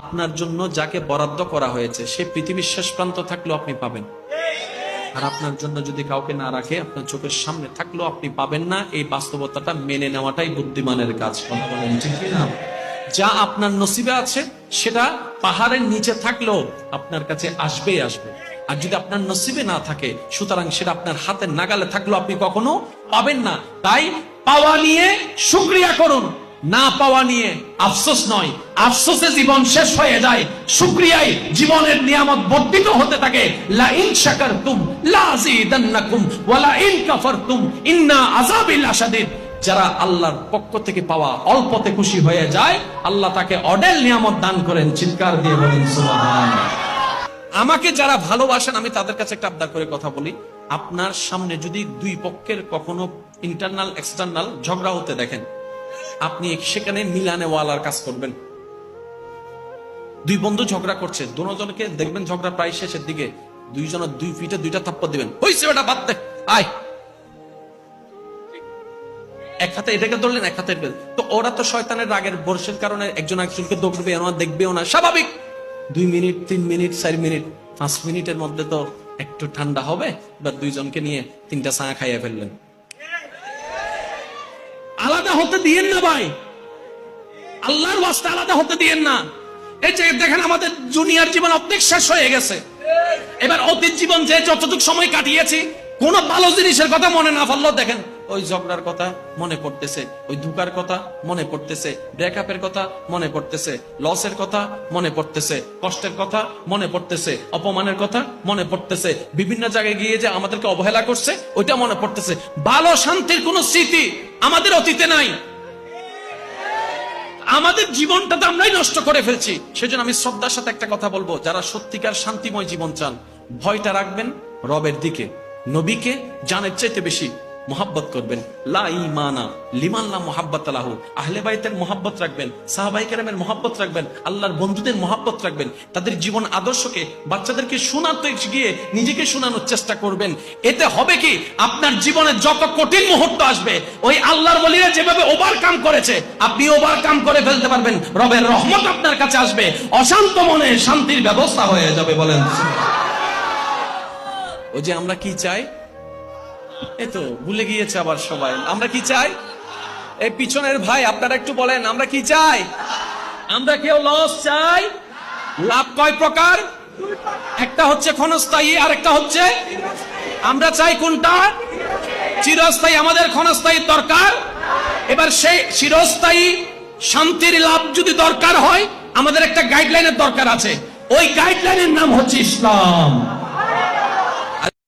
আপনার জন্য যাকে বরাদ্দ করা হয়েছে, সে পৃথিবীর শেষ প্রান্ত থাকলেও আপনি পাবেন। আর আপনার জন্য যদি কাউকে না রাখে, আপনার চোখের সামনে থাকলেও আপনি পাবেন না। এই বাস্তবতাটা মেনে নেওয়াটাই বুদ্ধিমানের কাজ। যা আপনার নসিবে আছে, সেটা পাহাড়ের নিচে থাকলেও আপনার কাছে আসবেই আসবে। আর যদি আপনার নসিবে না থাকে, সুতরাং সেটা আপনার হাতের নাগালে থাকলেও আপনি কখনো পাবেন না। তাই পাওয়া নিয়ে শুক্রিয়া করুন। না পাওয়া নিয়ে আফসোস নয়। আফসোসে জীবন শেষ হয়ে যায়। শুক্রিয়ায় জীবনের নিয়ামত বর্ধিত হতে থাকে। লা ইন শাকারতুম লা আযীদান্নাকুম ওয়া ইন কাফারতুম, ইন্না আযাবি লাশাদীদ যারা আল্লাহর পক্ষ থেকে পাওয়া অল্পতে খুশি হয়ে যায়, আল্লাহ তাকে অডেল নিয়ামত দান করেন। চিৎকার দিয়ে বলেন সুবহানাল্লাহ আমাকে যারা ভালোবাসেন, আমি তাদের কাছে একটা আবদার করে কথা বলি। আপনার সামনে যদি দুই পক্ষের কখনো ইন্টারনাল এক্সটার্নাল ঝগড়া হতে দেখেন আপনি সেখানে মিলানে ওয়ালার কাজ করবেন। দুই বন্ধু ঝগড়া করছে। দুজনকে দেখবেন ঝগড়া প্রায় শেষের দিকে। দুইজনের দুই ফিটে দুইটা থাপ্পড় দিবেন। হইছে ওটা বাদ আয়। এক হাতে এটাকে ধরলেন, এক হাতে তো ওরা তো শয়তানের রাগের বর্ষের কারণে একজন একজনকে দৌড়বে না দেখবেও না। স্বাভাবিক। দুই মিনিট, তিন মিনিট, চার মিনিট, পাঁচ মিনিটের মধ্যে তো একটু ঠান্ডা হবে, বা দুইজনকে নিয়ে তিনটা চা খাইয়ে ফেললেন। হতে দিয়েন না ভাই। আল্লাহর ওয়াস্তে আলাদা হতে দিয়েন না। এই যে দেখেন আমাদের জুনিয়র জীবন অর্ধেক শেষ হয়ে গেছে। এবার অতীত জীবন যে যতটুকু সময় কাটিয়েছি, কোন ভালো জিনিসের কথা মনে না পারলেও দেখেন ওই ঝগড়ার কথা মনে পড়তেছে, ওই ধুকার কথা মনে পড়তেছে ব্রেকআপের কথা মনে পড়তেছে লসের কথা মনে পড়তেছে, কষ্টের কথা মনে পড়তেছে, অপমানের কথা মনে পড়তেছে, বিভিন্ন জায়গায় গিয়ে যে আমাদেরকে অবহেলা করছে, ওইটা মনে পড়তেছে। ভালো শান্তির কোন স্মৃতি আমাদের অতীতে নাই। আমাদের জীবনটা তো আমরাই নষ্ট করে ফেলছি। সেজন্য আমি শ্রদ্ধার সাথে একটা কথা বলব। যারা সত্যিকার শান্তিময় জীবন চান, ভয়টা রাখবেন রবের দিকে, নবীকে জানের চাইতে বেশি। মোহাব্বত করবেন। লা ইমানা লিমান মোহাব্বত আলাহু আহলে বাইতের মোহাব্বত রাখবেন, সাহাবাই কেরামের মোহাব্বত রাখবেন, আল্লাহর বন্ধুদের মোহাব্বত রাখবেন, তাদের জীবন আদর্শকে, বাচ্চাদেরকে শোনাতে গিয়ে নিজেকে শোনানোর চেষ্টা করবেন। এতে হবে কি? আপনার জীবনে যত কঠিন মুহূর্ত আসবে, ওই আল্লাহর বলিরা যেভাবে ওভারকাম করেছে, আপনি ওভারকাম করে ফেলতে পারবেন। রবের রহমত আপনার কাছে আসবে। অশান্ত মনে শান্তির ব্যবস্থা হয়ে যাবে বলেন। ও যে আমরা কি চাই? এই তো ভুলে গিয়েছে আবার সবাই। আমরা কি চাই? এই পিছনের ভাই, আপনারা একটু বলেন, আমরা কি চাই? আমরা কেউ লস চাই? লাভ কয় প্রকার? একটা হচ্ছে ক্ষণস্থায়ী আর একটা হচ্ছে আমরা চাই কোনটা? চিরস্থায়ী, আমাদের ক্ষণস্থায়ী দরকার। এবার সেই চিরস্থায়ী শান্তির লাভ যদি দরকার হয়, আমাদের একটা গাইডলাইনের দরকার আছে। ওই গাইডলাইনের নাম হচ্ছে ইসলাম।